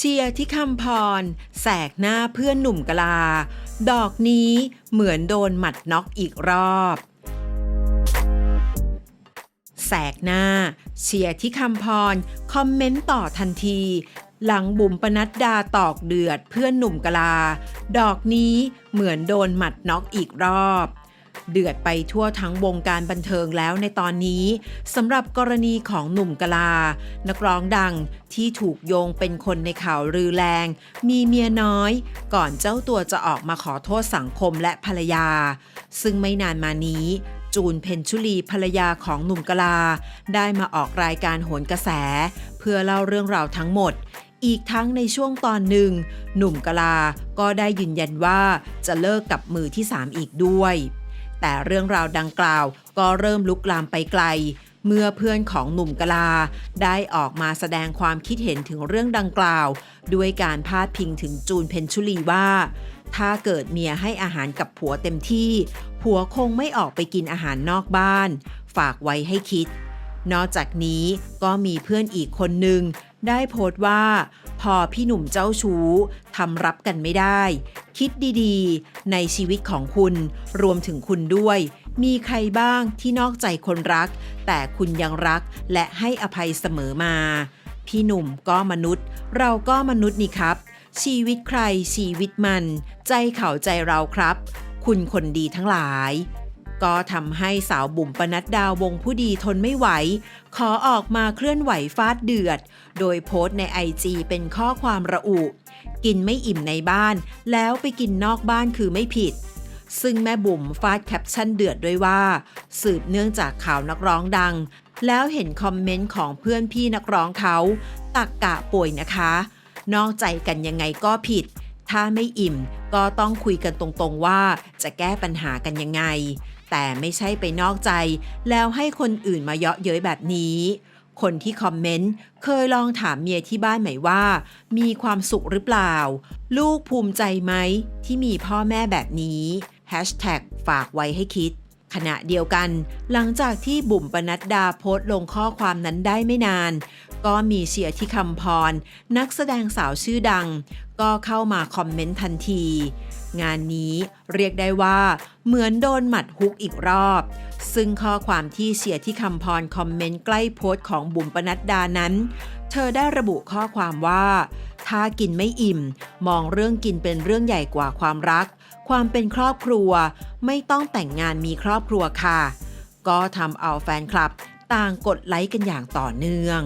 เชียร์ที่คำพร แสกหน้าเพื่อนหนุ่มกะลา ดอกนี้เหมือนโดนหมัดน็อกอีกรอบ แสกหน้า เชียร์ที่คำพร คอมเมนต์ต่อทันที หลังบุ๋มปนัดดาตอกเดือดเพื่อนหนุ่มกะลา ดอกนี้เหมือนโดนหมัดน็อกอีกรอบ เดือดไปทั่วทั้งวงการบันเทิงแล้วในตอนนี้สำหรับกรณีของหนุ่มกะลา นักร้องดังที่ถูกโยงเป็นคนในข่าวลือแรง มีเมียน้อย ก่อนเจ้าตัวจะออกมาขอโทษสังคมและภรรยา ซึ่งไม่นานมานี้จูนเพนชุลีภรรยาของหนุ่มกะลา ได้มาออกรายการโหนกระแส เพื่อเล่าเรื่องราวทั้งหมด อีกทั้งในช่วงตอนหนึ่ง หนุ่มกะลาก็ได้ยืนยันว่าจะเลิกกับมือที่ 3 อีกด้วย แต่เรื่องราวดังกล่าวก็เริ่มลุกลามไปไกล เมื่อเพื่อนของหนุ่มกลา ได้ออกมาแสดงความคิดเห็นถึงเรื่องดังกล่าว ด้วยการพาดพิงถึงจูนเพนชุลีว่า ถ้าเกิดเมียให้อาหารกับผัวเต็มที่ ผัวคงไม่ออกไปกินอาหารนอกบ้าน ฝากไว้ให้คิด นอกจากนี้ก็มีเพื่อนอีกคนหนึ่งได้โพสต์ว่า พอพี่หนุ่มเจ้าชู้ทำรับกันไม่ได้ คิดดีๆ ในชีวิตของคุณรวมถึงคุณด้วย มีใครบ้างที่นอกใจคนรัก แต่คุณยังรักและให้อภัยเสมอมา พี่หนุ่มก็มนุษย์ เราก็มนุษย์นี่ครับ ชีวิตใครชีวิตมัน ใจเขาใจเราครับ คุณคนดีทั้งหลาย ก็ทำให้สาวบุ๋มปนัดดาวงผู้ดีทนไม่ไหว ขอออกมาเคลื่อนไหวฟาดเดือด โดยโพสต์ในไอจีเป็นข้อความระอุ กินไม่อิ่มในบ้าน แล้วไปกินนอกบ้านคือไม่ผิด ซึ่งแม่บุ๋มฟาดแคปชั่นเดือดด้วยว่า สืบเนื่องจากข่าวนักร้องดัง แล้วเห็นคอมเมนต์ของเพื่อนพี่นักร้องเขาตักกะป่วยนะคะ นอกใจกันยังไงก็ผิด ถ้าไม่อิ่มก็ต้องคุยกันตรงๆว่าจะแก้ปัญหากันยังไง แต่ไม่ใช่ไปนอกใจ แล้วให้คนอื่นมาเยาะเย้ยแบบนี้ คนที่คอมเมนต์เคยลองถามเมียที่บ้านไหมว่า มีความสุขหรือเปล่า ลูกภูมิใจไหมที่มีพ่อแม่แบบนี้ Hashtag ฝากไว้ให้คิด ขณะเดียวกัน หลังจากที่บุ๋มปนัดดาโพสต์ลงข้อความนั้นได้ไม่นาน ก็มีเชียร์ที่คำพร นักแสดงสาวชื่อดัง ก็เข้ามาคอมเมนต์ทันที งานนี้เรียกได้ว่า เหมือนโดนหมัดฮุกอีกรอบ ซึ่งข้อความที่เชียร์ที่คำพรคอมเมนต์ใกล้โพสต์ของบุ๋มปนัดดานั้น เธอได้ระบุข้อความว่า ถ้ากินไม่อิ่ม มองเรื่องกินเป็นเรื่องใหญ่กว่าความรัก ความเป็นครอบครัว ไม่ต้องแต่งงานมีครอบครัวค่ะ ก็ทำเอาแฟนคลับ ต่างกดไลค์กันอย่างต่อเนื่อง